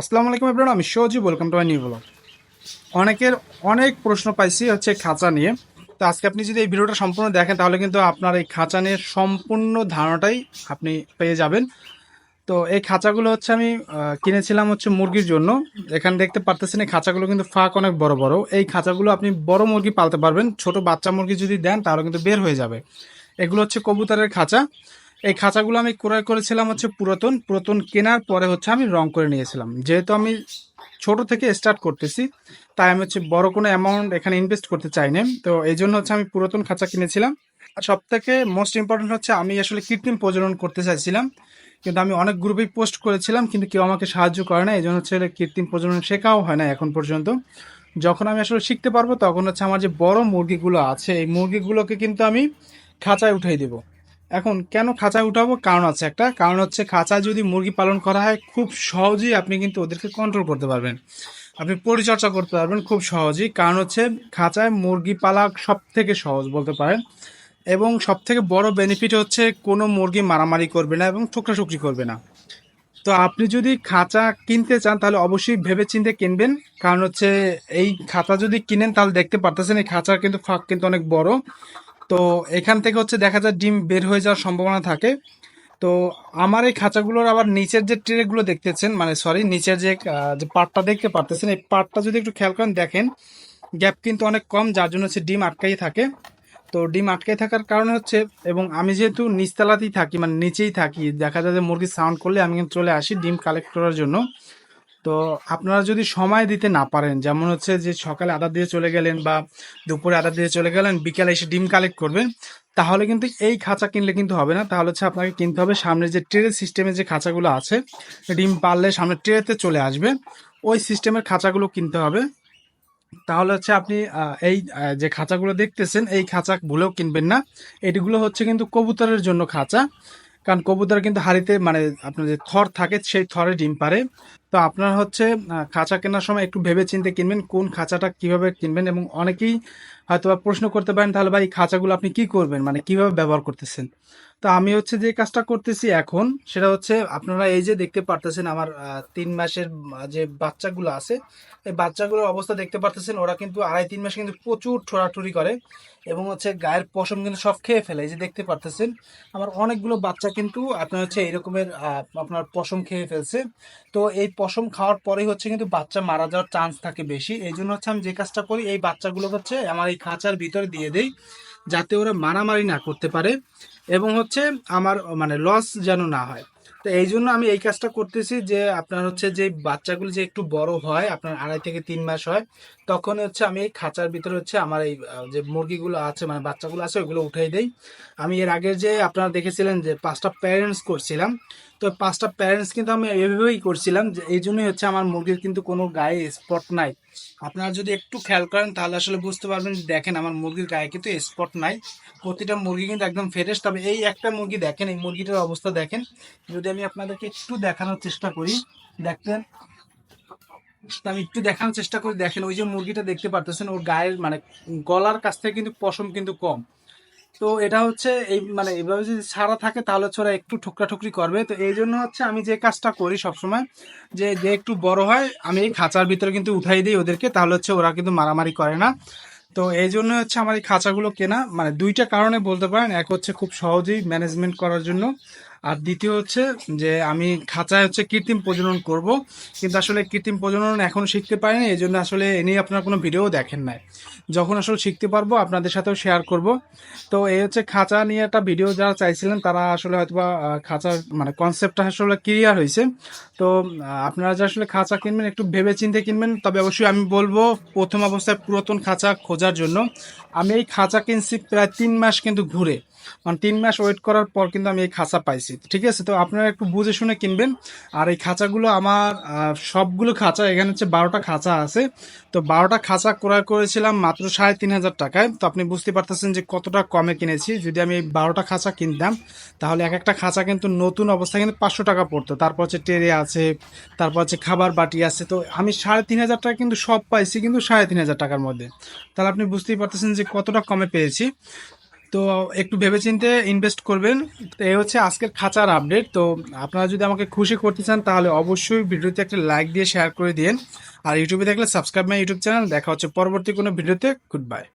আসসালামু আলাইকুম এভরিওয়ান আমি Saji welcome to my new blog অনেকের অনেক প্রশ্ন পাইছি হচ্ছে খাঁচা নিয়ে। তো আজকে আপনি যদি এই ভিডিওটা সম্পূর্ণ দেখেন, তাহলে কিন্তু আপনার এই খাঁচা নিয়ে সম্পূর্ণ ধারণাটাই আপনি পেয়ে যাবেন। তো এই খাঁচাগুলো হচ্ছে আমি কিনেছিলাম হচ্ছে মুরগির জন্য। এখানে দেখতে পারতেছেন, এই খাঁচাগুলো কিন্তু ফাঁক অনেক বড় বড়। এই খাঁচাগুলো আপনি বড় মুরগি পালতে পারবেন, ছোট বাচ্চা মুরগি যদি দেন, তাহলে কিন্তু বের হয়ে যাবে। এগুলো হচ্ছে কবুতরের খাঁচা। এই খাঁচাগুলো আমি ক্রয় করেছিলাম হচ্ছে পুরাতন পুরাতন কেনার পরে হচ্ছে আমি রং করে নিয়েছিলাম। যেহেতু আমি ছোট থেকে স্টার্ট করতেছি, তাই আমি হচ্ছে বড় কোনো অ্যামাউন্ট এখানে ইনভেস্ট করতে চাই না তো এই জন্য হচ্ছে আমি পুরাতন খাঁচা কিনেছিলাম। আর সব থেকে মোস্ট ইম্পর্টেন্ট হচ্ছে আমি আসলে কৃত্রিম প্রজনন করতে চাইছিলাম, কিন্তু আমি অনেক গ্রুপেই পোস্ট করেছিলাম, কিন্তু কেউ আমাকে সাহায্য করে না এই জন্য হচ্ছে কৃত্রিম প্রজনন শেখাও হয় না এখন পর্যন্ত। যখন আমি আসলে শিখতে পারব, তখন হচ্ছে আমার যে বড় মুরগিগুলো আছে, এই মুরগিগুলোকে কিন্তু আমি খাঁচায় উঠিয়ে দেবো। এখন কেন খাঁচায় উঠাবো? কারণ আছে একটা। কারণ হচ্ছে খাঁচায় যদি মুরগি পালন করা হয়, খুব সহজেই আপনি কিন্তু ওদেরকে কন্ট্রোল করতে পারবেন। আপনি পরিচর্যা করতে পারবেন খুব সহজেই। কারণ হচ্ছে খাঁচায় মুরগি পালা সব থেকে সহজ বলতে পারেন। এবং সব থেকে বড় বেনিফিট হচ্ছে কোনো মুরগি মারামারি করবে না এবং ঠুকরাঠুকরি করবে না। তো আপনি যদি খাঁচা কিনতে চান, তাহলে অবশ্যই ভেবে চিন্তে কিনবেন। কারণ হচ্ছে এই খাঁচা যদি কিনেন, তাহলে দেখতে পারতেছেন এই খাঁচার কিন্তু ফাঁক কিন্তু অনেক বড়। তো এখান থেকে হচ্ছে দেখা যায় ডিম বের হয়ে যাওয়ার সম্ভাবনা থাকে। তো আমার এই খাঁচাগুলোর আবার নিচের যে ট্রেগুলো দেখতেছেন মানে সরি নিচের যে যে পার্টটা দেখতে পারতেছেন, এই পার্টটা যদি একটু খেয়াল করেন, দেখেন গ্যাপ কিন্তু অনেক কম, যার জন্য হচ্ছে ডিম আটকাই থাকে। তো ডিম আটকে থাকার কারণ হচ্ছে, এবং আমি যেহেতু নিচতলাতেই থাকি মানে নিচেই থাকি, দেখা যায় যে মুরগি সাউন্ড করলে আমি কিন্তু চলে আসি ডিম কালেক্ট করার জন্য। তো আপনারা যদি সময় দিতে না পারেন, যেমন হচ্ছে যে সকালে আদা দিয়ে চলে গেলেন বা দুপুরে আদা দিয়ে চলে গেলেন, বিকালে এসে ডিম কালেক্ট করবেন, তাহলে কিন্তু এই খাঁচা কিনলে কিন্তু হবে না। তাহলে হচ্ছে আপনাকে কিনতে হবে সামনে যে ট্রে সিস্টেমের যে খাঁচাগুলো আছে, ডিম পারলে সামনে ট্রেতে চলে আসবে, ওই সিস্টেমের খাঁচাগুলো কিনতে হবে। তাহলে হচ্ছে আপনি এই যে খাঁচাগুলো দেখতেছেন, এই খাঁচা ভুলেও কিনবেন না। এটিগুলো হচ্ছে কিন্তু কবুতরের জন্য খাঁচা, কারণ কবুতর কিন্তু হাড়িতে মানে আপনার যে থর থাকে, সেই থরে ডিম পারে। তো আপনার হচ্ছে খাঁচা কেনার সময় একটু ভেবে চিন্তে কিনবেন কোন খাঁচাটা কীভাবে কিনবেন এবং অনেকেই হয়তো প্রশ্ন করতে পারেন তাহলে ভাই খাঁচাগুলো আপনি কি করবেন? মানে কীভাবে ব্যবহার করতেছেন? তো আমি হচ্ছে যে কাজটা করতেছি এখন সেটা হচ্ছে আপনারা এই যে দেখতে পারতেছেন আমার তিন মাসের যে বাচ্চাগুলো আছে এই বাচ্চাগুলোর অবস্থা দেখতে পারতেছেন ওরা কিন্তু আড়াই তিন মাসে কিন্তু প্রচুর ঠোরাঠুরি করে এবং হচ্ছে গায়ের পশম কিন্তু সব খেয়ে ফেলে এই যে দেখতে পারতেছেন। আমার অনেকগুলো বাচ্চা কিন্তু আপনার হচ্ছে এইরকমের আহ, আপনার পশম খেয়ে ফেলছে। তো এই পশম খাওয়ার পরেই হচ্ছে কিন্তু বাচ্চা মারা যাওয়ার চান্স থাকে বেশি। এই জন্য হচ্ছে আমি যে কাজটা করি, এই বাচ্চাগুলো হচ্ছে আমার এই খাঁচার ভিতরে দিয়ে দেই, যাতে ওরা মারামারি না করতে পারে এবং হচ্ছে আমার মানে লস যেন না হয়। তো এই জন্য আমি এই কাজটা করতেছি যে আপনার হচ্ছে যে বাচ্চাগুলো যে একটু বড় হয়, আপনার আড়াই থেকে তিন মাস হয়, তখন হচ্ছে আমি এই খাঁচার ভিতরে হচ্ছে আমার এই যে মুরগিগুলো আছে মানে বাচ্চাগুলো আছে ওইগুলো উঠাই দেই। আমি এর আগের যে আপনারা দেখেছিলেন যে পাঁচটা প্যারেন্টস করছিলাম, তো পাঁচটা প্যারেন্টস কিন্তু আমি এভাবেই করছিলাম যে এই জন্যই হচ্ছে আমার মুরগির কিন্তু কোনো গায়ে স্পট নাই। আপনারা যদি একটু খেয়াল করেন, তাহলে আসলে বুঝতে পারবেন দেখেন আমার মুরগির গায়ে কিন্তু স্পট নাই। প্রতিটা মুরগি কিন্তু একদম ফ্রেশ তবে এই একটা মুরগি দেখেন, এই মুরগিটার অবস্থা দেখেন। যদি আমি আপনাদেরকে একটু দেখানোর চেষ্টা করি। দেখতেন। আমি একটু দেখানোর চেষ্টা করি। দেখেন, ওই যে মুরগিটা দেখতে পারতেছেন, ওর গায়ের মানে গলার কাছ থেকে কিন্তু পশম কিন্তু কম। তো এটা হচ্ছে এই মানে এইভাবে যদি ছাড়া থাকে, তাহলে হচ্ছে ওরা একটু ঠুকরা ঠুকরি করবে। তো এই জন্য হচ্ছে আমি যে কাজটা করি সবসময়, যে যে একটু বড় হয়, আমি এই খাঁচার ভিতরে কিন্তু উঠাই দিই ওদেরকে, তাহলে হচ্ছে ওরা কিন্তু মারামারি করে না। তো এই জন্য হচ্ছে আমার এই খাঁচাগুলো কেনা মানে দুইটা কারণে বলতে পারেন। এক হচ্ছে খুব সহজেই ম্যানেজমেন্ট করার জন্য। আর দ্বিতীয় হচ্ছে যে আমি খাঁচায় হচ্ছে কৃত্রিম প্রজনন করব, কিন্তু আসলে কৃত্রিম প্রজনন এখনও শিখতে পারিনি এই জন্য আসলে এ নিয়ে আপনার কোনো ভিডিও দেখেন নাই। যখন আসলে শিখতে পারব, আপনাদের সাথেও শেয়ার করব। তো এই হচ্ছে খাঁচা নিয়ে একটা ভিডিও যারা চাইছিলেন, তারা আসলে হয়তোবা খাঁচার মানে কনসেপ্টটা আসলে ক্লিয়ার হয়েছে। তো আপনারা যে আসলে খাঁচা কিনবেন, একটু ভেবে চিন্তে কিনবেন, তবে অবশ্যই আমি বলব প্রথম অবস্থায় পুরাতন খাঁচা খোঁজার জন্য। আমি এই খাঁচা কিনছি প্রায় তিন মাস কিন্তু ঘুরে। মানে তিন মাস ওয়েট করার পর কিন্তু আমি এই খাঁচা পাইছি। ঠিক আছে, তো আপনারা একটু বুঝে শুনে কিনবেন। আর এই খাঁচাগুলো আমার সবগুলো খাঁচা, এখানে হচ্ছে বারোটা খাঁচা আছে। তো বারোটা খাঁচা ক্রয় করেছিলাম মাত্র সাড়ে তিন হাজার টাকায়। তো আপনি বুঝতে পারতেছেন যে কতটা কমে কিনেছি। যদি আমি এই বারোটা খাঁচা কিনতাম, তাহলে এক একটা খাঁচা কিন্তু নতুন অবস্থায় কিন্তু পাঁচশো টাকা পড়তো। তারপর হচ্ছে টেরে আছে, তারপর হচ্ছে খাবার বাটি আছে। তো আমি সাড়ে তিন হাজার টাকা কিন্তু সব পাইছি কিন্তু সাড়ে তিন হাজার টাকার মধ্যে। তাহলে আপনি বুঝতেই পারতেছেন যে কতটা কমে পেয়েছি। তো একটু ভেবেচিন্তে ইনভেস্ট করবেন। তো এই হচ্ছে আজকের খাঁচার আপডেট তো আপনারা যদি আমাকে খুশি করতে চান, তাহলে অবশ্যই ভিডিওতে একটা লাইক দিয়ে শেয়ার করে দিন আর ইউটিউবে দেখলে সাবস্ক্রাইব মাই ইউটিউব চ্যানেল দেখা হচ্ছে পরবর্তী কোনো ভিডিওতে। Good bye